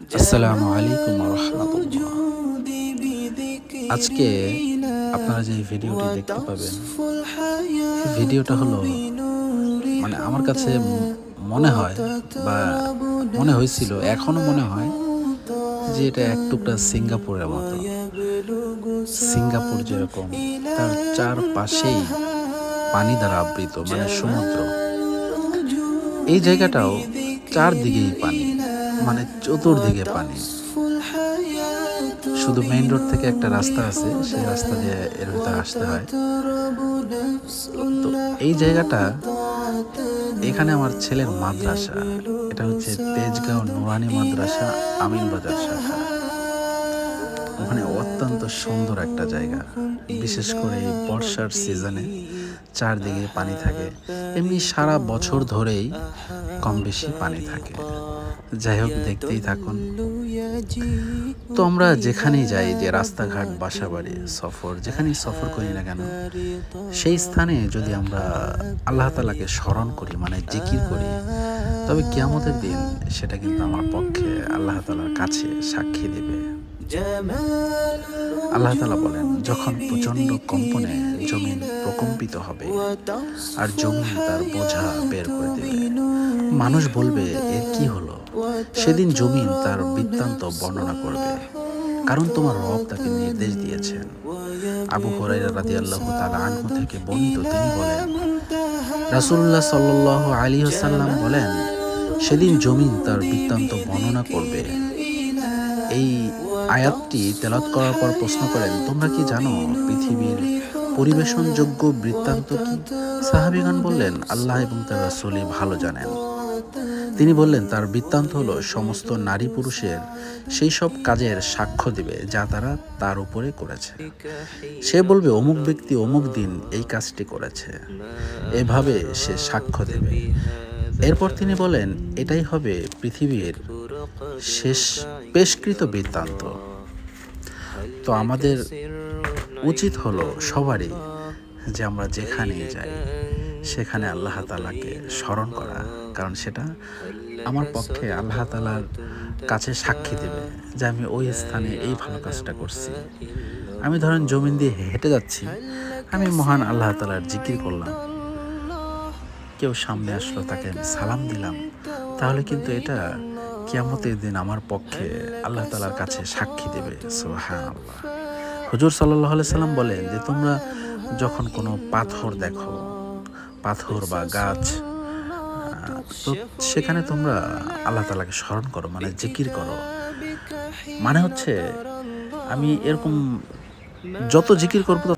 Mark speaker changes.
Speaker 1: আসসালামু আলাইকুম রহমতুল্লাহ। আজকে আপনারা যে ভিডিওটি দেখতে পাবেন ভিডিওটা হলো মানে আমার কাছে মনে হয় বা মনে হয়েছিল, এখনও মনে হয় যে এটা এক টুকরা সিঙ্গাপুরের মতো। সিঙ্গাপুর যেরকম, তার চারপাশেই পানি দ্বারা আবৃত মানে সমুদ্র। এই জায়গাটাও চারদিকেই পানি। মানে চতুর্দিকে পানি। শুধু মেইন রোড থেকে একটা রাস্তা আছে সেই রাস্তা দিয়ে এর ভিতরে আসতে হয়। তো এই জায়গাটা এখানে আমার ছেলের মাদ্রাসা। এটা হচ্ছে তেজগাঁও নুরানি মাদ্রাসা আমিন বাজার শাখা। ওখানে অত্যন্ত সুন্দর একটা জায়গা। বিশেষ করে বর্ষার সিজনে চারদিকে পানি থাকে। এমনি সারা বছর ধরেই কম বেশি পানি থাকে। যাই হোক, দেখতেই থাকুন। তো আমরা যেখানেই যাই, যে রাস্তাঘাট বাসা বাড়ি সফর, যেখানেই সফর করি না কেন, সেই স্থানে যদি আমরা আল্লাহ তালাকে স্মরণ করি মানে জিকির করি, তবে কিয়ামতের দিন সেটা কিন্তু আমার পক্ষে আল্লাহ তালার কাছে সাক্ষী দেবে। আল্লাহ তালা বলেন, যখন প্রচণ্ড কম্পনে জমিন প্রকম্পিত হবে আর জমিন তার বোঝা বের করে দেবে, মানুষ বলবে, এর কি হলো? সেদিন জমিন তার বৃত্তান্ত বর্ণনা করবে, কারণ তোমার রব তাকে নির্দেশ দিয়েছেন। আবু হরাইরা রাদি আল্লাহ তালা আনহু থেকে বর্ণিত তিনি বলেন রাসুল্লাহ সাল্লাহ আলী সাল্লাম বলেন, সেদিন জমিন তার বৃত্তান্ত বর্ণনা করবে এই আয়াতটি তেলাত করার পর প্রশ্ন করেন, তোমরা কি জানো পৃথিবীর পরিবেশনযোগ্য বৃত্তান্ত কি? সাহাবিগান বললেন, আল্লাহ এবং তার রাসূলই ভালো জানেন। তিনি বললেন, তার বৃত্তান্ত হলো সমস্ত নারী পুরুষের সেই সব কাজের সাক্ষ্য দিবে যা তারা তার উপরে করেছে। সে বলবে, অমুক ব্যক্তি অমুক দিন এই কাজটি করেছে। এভাবে সে সাক্ষ্য দেবে। এরপর তিনি বলেন, এটাই হবে পৃথিবীর শেষ পেশকৃত বৃত্তান্ত। তো আমাদের উচিত হলো সবারই যে আমরা যেখানেই যাই, সেখানে আল্লাহ তালাকে স্মরণ করা। কারণ সেটা আমার পক্ষে আল্লাহ তালার কাছে সাক্ষী দেবে যে আমি ওই স্থানে এই ভালো কাজটা করছি। আমি ধরেন জমিন দিয়ে হেঁটে যাচ্ছি, আমি মহান আল্লাহ তালার জিকির করলাম। কেউ সামনে আসলো, তাকে সালাম দিলাম। তাহলে কিন্তু এটা কিয়ামতের দিন আমার পক্ষে আল্লাহ তালার কাছে সাক্ষী দেবে। আল্লাহ হুজুর সাল্লাহ সাল্লাম বলেন যে, তোমরা যখন কোনো পাথর দেখো, পাথর বা গাছ তো সেখানে তোমরা আল্লাহ তালাকে স্মরণ করো মানে জিকির করো। মানে হচ্ছে, আমি এরকম যত জিকির করব